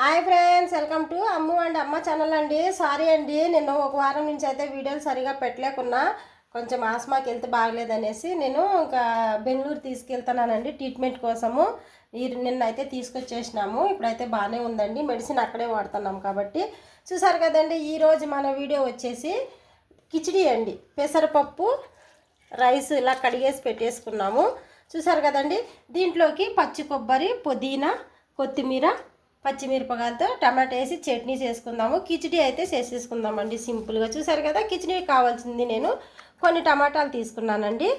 Hi friends welcome to Ammu and Amma channel అండి. Sorry అండి నేను ఒక వారం నుంచి అయితే వీడియోలు సరిగా పెట్టలేకున్నా. కొంచెం ఆస్మాకి వెళ్తే బాగలేదనేసి నేను ఇంకా బెంగళూరు తీసుకెళ్తున్నానండి ట్రీట్మెంట్ కోసము. ఈ నిన్నైతే తీసుకొచ్చేసినాము. ఇప్పుడైతే బాగానే ఉందండి. మెడిసిన్ అక్కడే వాడుతున్నాం కాబట్టి. చూసారు కదండి ఈరోజు మన వీడియో వచ్చేసి కిచిడి అండి. పెసరపప్పు రైస్ ఇలా కడిగేసి పెట్టేసుకున్నాము. చూసారు కదండి దీంట్లోకి పచ్చి కొబ్బరి పుదీనా కొత్తిమీర పచ్చిమిరపకాయలతో టమాటా వేసి చట్నీ చేసుకుందాము. కిచిడి అయితే చేసేసుకుందామండి సింపుల్గా. చూసారు కదా కిచిడి కావాల్సింది నేను. కొన్ని టమాటాలు తీసుకున్నానండి.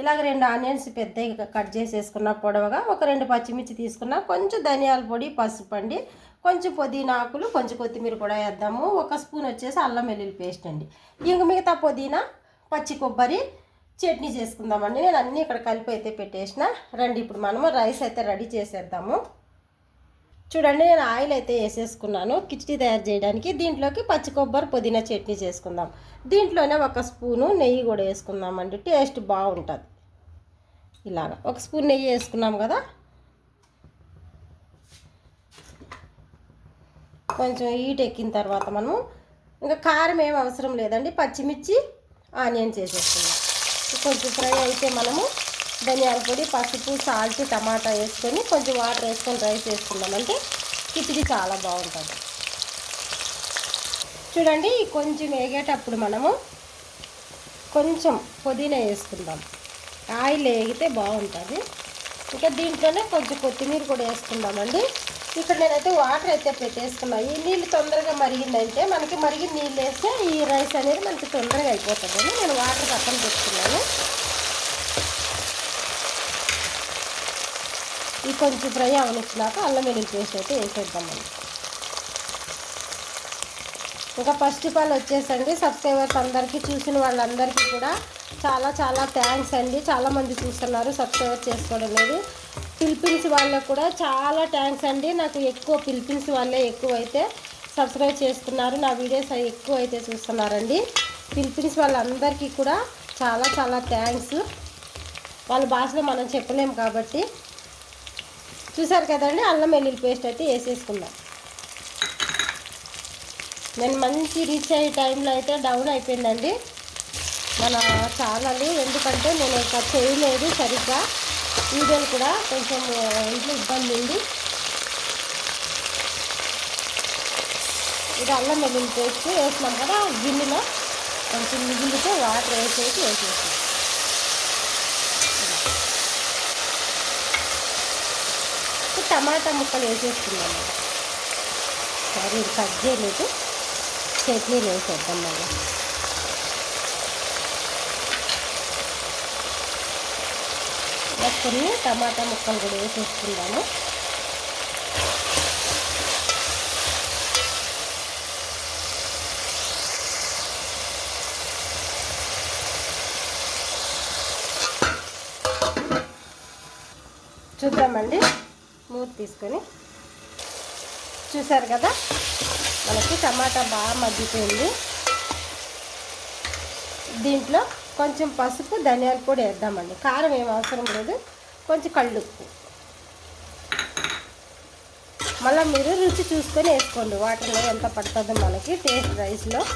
ఇలాగ రెండు ఆనియన్స్ పెద్దగా కట్ చేసేసుకున్న పొడవగా ఒక రెండు పచ్చిమిర్చి తీసుకున్నా. కొంచెం ధనియాల పొడి పసుపు అండి. కొంచెం పుదీనా ఆకులు కొంచెం కొత్తిమీర కూడా వేద్దాము. ఒక స్పూన్ వచ్చేసి అల్లం వెల్లుల్లి పేస్ట్ అండి. ఇంక మిగతా పుదీనా పచ్చి కొబ్బరి చట్నీ చేసుకుందామండి. నేను అన్నీ ఇక్కడ కలిపి అయితే పెట్టేసిన. రండి ఇప్పుడు మనము రైస్ అయితే రెడీ చేసేద్దాము. చూడండి నేను ఆయిల్ అయితే వేసేసుకున్నాను. కిచిడి తయారు చేయడానికి దీంట్లోకి పచ్చి కొబ్బరి పుదీనా చట్నీ చేసుకుందాం. దీంట్లోనే ఒక స్పూను నెయ్యి కూడా వేసుకుందామండి. టేస్ట్ బాగుంటుంది. ఇలాగా ఒక స్పూన్ నెయ్యి వేసుకున్నాం కదా. కొంచెం హీట్ ఎక్కిన తర్వాత మనము ఇంకా కారం ఏం అవసరం లేదండి. పచ్చిమిర్చి ఆనియన్ చేసేసుకుందాం. కొంచెం ఫ్రై అయితే మనము ధనియాల పొడి పసుపు సాల్ట్ టమాటా వేసుకొని కొంచెం వాటర్ వేసుకొని రైస్ వేసుకున్నామంటే కిచిడి చాలా బాగుంటుంది. చూడండి కొంచెం వేగేటప్పుడు మనము కొంచెం పుదీనా వేసుకుందాం. ఆయిల్ వేగితే బాగుంటుంది. ఇంకా దీంట్లోనే కొంచెం కొత్తిమీర కూడా వేసుకుందామండి. ఇక్కడ నేనైతే వాటర్ అయితే పెట్టేసుకున్నా. ఈ నీళ్ళు తొందరగా మరిగిందంటే మనకి మరిగి నీళ్ళు వేస్తే ఈ రైస్ అనేది మనకి తొందరగా అయిపోతుంది నేను వాటర్ పక్కన పెట్టుకున్నాను. ఈ కొంచెం ఫ్రై అవనిచ్చినాక అల్లం వెల్లుల్లి పేస్ట్ అయితే వేసేద్దామండి ఇంకా ఫస్ట్ ఆఫ్ ఆల్ వచ్చేసండి సబ్స్క్రైబర్స్ అందరికీ చూసిన వాళ్ళందరికీ కూడా చాలా చాలా థ్యాంక్స్ అండి. చాలామంది చూస్తున్నారు సబ్స్క్రైబర్ చేసుకోవడం లేదు. ఫిలిపిన్స్ వాళ్ళకు కూడా చాలా థ్యాంక్స్ అండి. నాకు ఎక్కువ ఫిలిపిన్స్ వాళ్ళే ఎక్కువ అయితే సబ్స్క్రైబ్ చేస్తున్నారు. నా వీడియోస్ అవి ఎక్కువ అయితే చూస్తున్నారండి. ఫిలిపిన్స్ వాళ్ళందరికీ కూడా చాలా చాలా థ్యాంక్స్. వాళ్ళ భాషలో మనం చెప్పలేము కాబట్టి చూసారు కదండి? అల్లం వెల్లుల్లి పేస్ట్ అయితే వేసేసుకుందాం. నేను మంచి రీచ్ అయ్యే టైంలో అయితే డౌన్ అయిపోయిందండి. మన ఛానల్ ఎందుకంటే నేను ఇక చేయలేదు సరిగ్గా. వీడియోలు కూడా కొంచెం ఇంట్లో ఇబ్బంది ఉంది. ఇది అల్లం వెల్లుల్లి పేస్ట్ వేసినాం కదా గిన్నెలో. కొంచెం మిగిలితే వాటర్ వేసేసి వేసేసాం టమాటా ముక్కలు వేసేసుకున్నాము సరే ఇది కట్ చేయలేదు. చట్నీలు వేసేద్దాం మళ్ళీ. కొన్ని టమాటా ముక్కలు కూడా వేసేసుకుందాము. చూద్దామండి. మూత తీసుకొని చూసారు కదా? మనకి టమాటా బాగా మగ్గిపోయింది. దీంట్లో కొంచెం పసుపు ధనియాల పొడి వేద్దామండి. కారం ఏం అవసరం లేదు. కొంచెం కళ్ళుప్పు. మళ్ళీ మీరు రుచి చూసుకొని వేసుకోండి. వాటర్లో ఎంత పడుతుందో మనకి టేస్ట్ రైస్లో.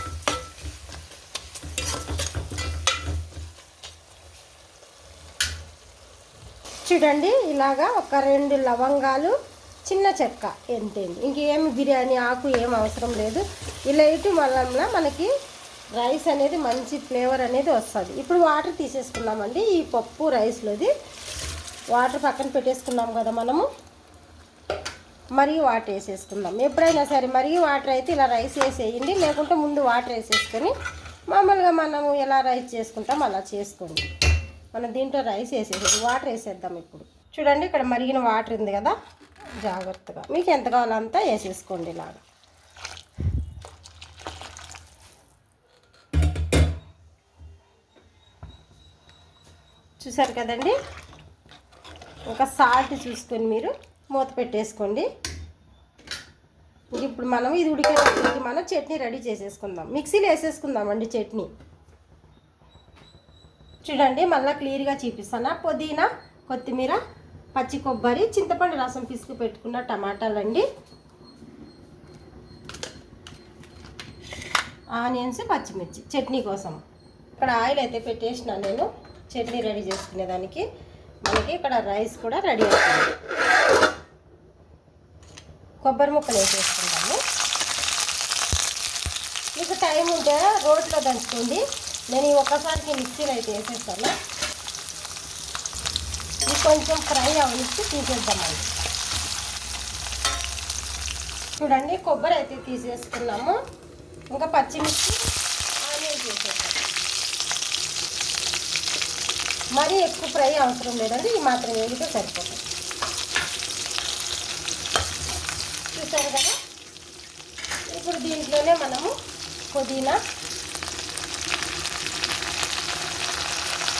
చూడండి ఇలాగా ఒక రెండు లవంగాలు చిన్న చెక్క ఎంతేండి. ఇంకేమి బిర్యానీ ఆకు ఏం అవసరం లేదు. ఇలా ఇటు వల్ల మనకి రైస్ అనేది మంచి ఫ్లేవర్ అనేది వస్తుంది. ఇప్పుడు వాటర్ తీసేసుకున్నామండి ఈ పప్పు రైస్లోది వాటర్ పక్కన పెట్టేసుకున్నాం కదా మనము. మరీ వాటర్ వేసేసుకుందాం. ఎప్పుడైనా సరే మరీ వాటర్ అయితే ఇలా రైస్ వేసేయండి లేకుంటే ముందు వాటర్ వేసేసుకొని మామూలుగా మనము ఎలా రైస్ చేసుకుంటాం అలా చేసుకోండి. మనం దీంట్లో రైస్ వేసేసేది వాటర్ వేసేద్దాం ఇప్పుడు. చూడండి ఇక్కడ మరిగిన వాటర్ ఉంది కదా? జాగ్రత్తగా. మీకు ఎంత కావాలో అంతా వేసేసుకోండి ఇలాగా. చూసారు కదండి? ఒక సాల్ట్ చూసుకొని మీరు మూత పెట్టేసుకోండి. ఇప్పుడు మనం ఇది ఉడికేటప్పటికి మనం చట్నీ రెడీ చేసేసుకుందాం. మిక్సీలో వేసేసుకుందామండి చట్నీ. చూడండి మళ్ళీ క్లియర్గా చూపిస్తాను. పుదీనా కొత్తిమీర పచ్చి కొబ్బరి చింతపండు రసం పిసుకు పెట్టుకున్న టమాటాలు అండి ఆనియన్స్ పచ్చిమిర్చి చట్నీ కోసం. ఇక్కడ ఆయిల్ అయితే పెట్టేసిన నేను చట్నీ రెడీ చేసుకునేదానికి మనకి ఇక్కడ రైస్ కూడా రెడీ అవుతుంది కొబ్బరి ముక్కలు వేసేసుకుంటాము మీకు టైం ఉంటే రోడ్లో దంచుకోండి. నేను ఈ ఒక్కసారికి మిక్సీలో అయితే వేసేస్తాను. ఇది కొంచెం ఫ్రై అవనిచ్చి తీసేద్దామండి. చూడండి కొబ్బరి అయితే తీసేసుకున్నాము. ఇంకా పచ్చిమిర్చి ఆనియన్ చేసేద్దాం మరీ ఎక్కువ ఫ్రై అవసరం లేదండి ఈ మాత్రం వేగితే సరిపోతుంది. చూసారు కదా? ఇప్పుడు దీంట్లోనే మనము పుదీనా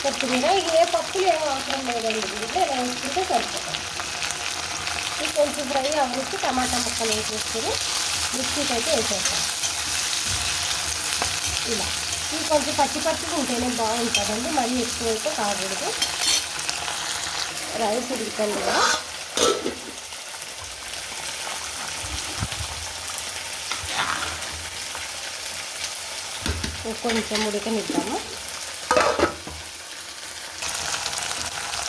కొత్తిమీర ఇది ఏ పప్పులు ఏం అవసరం లేదండి దీంట్లో ఇలా వేసుకుంటే సరిపోతుంది. ఇది కొంచెం ఫ్రై అవనిచ్చి టమాటా ముక్కలు వేసేసుకుని మిక్సీకి అయితే వేసేస్తాం ఇలా. ఇది కొంచెం పచ్చి పచ్చిగా ఉంటేనే బాగుంటుందండి మరీ ఎక్కువ అయితే కాకూడదు. రైస్ ఉడుకుతుంది కదా. కొంచెం ఉడకనిద్దాము.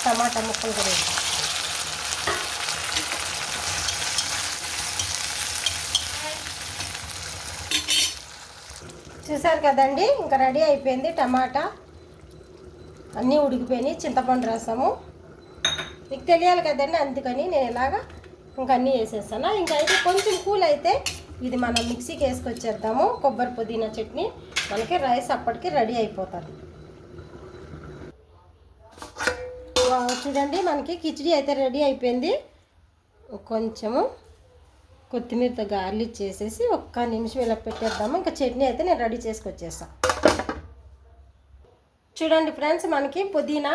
టమాటా ముక్కలు కూడా వేద్దాం. చూసారు కదండి? ఇంకా రెడీ అయిపోయింది టమాటా. అన్నీ ఉడికిపోయినాయి చింతపండు రసము. మీకు తెలియాలి కదండి అందుకని నేను ఇలాగా ఇంకా అన్నీ వేసేస్తాను. ఇంకా అయితే కొంచెం కూల్ అయితే ఇది మనం మిక్సీకి వేసుకొచ్చేద్దాము. కొబ్బరి పుదీనా చట్నీ మనకి రైస్ అప్పటికి రెడీ అయిపోతుంది. చూడండి మనకి కిచిడి అయితే రెడీ అయిపోయింది. కొంచెము కొత్తిమీరతో గార్లిక్ చేసేసి ఒక్క నిమిషం ఇలా పెట్టేద్దాము. ఇంకా చట్నీ అయితే నేను రెడీ చేసుకొచ్చేస్తాను చూడండి ఫ్రెండ్స్ మనకి పుదీనా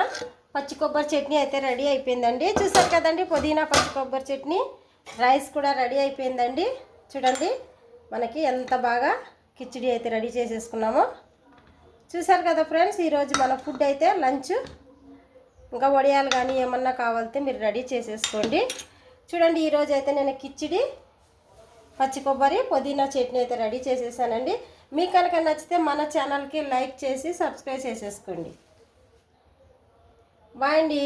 పచ్చి కొబ్బరి చట్నీ అయితే రెడీ అయిపోయిందండి. చూసారు కదండి పుదీనా పచ్చి కొబ్బరి చట్నీ రైస్ కూడా రెడీ అయిపోయిందండి. చూడండి మనకి ఎంత బాగా కిచిడి అయితే రెడీ చేసేసుకున్నామో. చూసారు కదా ఫ్రెండ్స్ ఈరోజు మన ఫుడ్ అయితే లంచ్ ఇంకా వడియాలు కానీ ఏమన్నా కావాలితే మీరు రెడీ చేసేసుకోండి. చూడండి ఈరోజు అయితే నేను కిచిడి పచ్చి కొబ్బరి పుదీనా చట్నీ అయితే రెడీ చేసేసానండి. మీకు కనుక నచ్చితే మన ఛానల్కి లైక్ చేసి సబ్స్క్రైబ్ చేసేసుకోండి. బాయ్ అండి.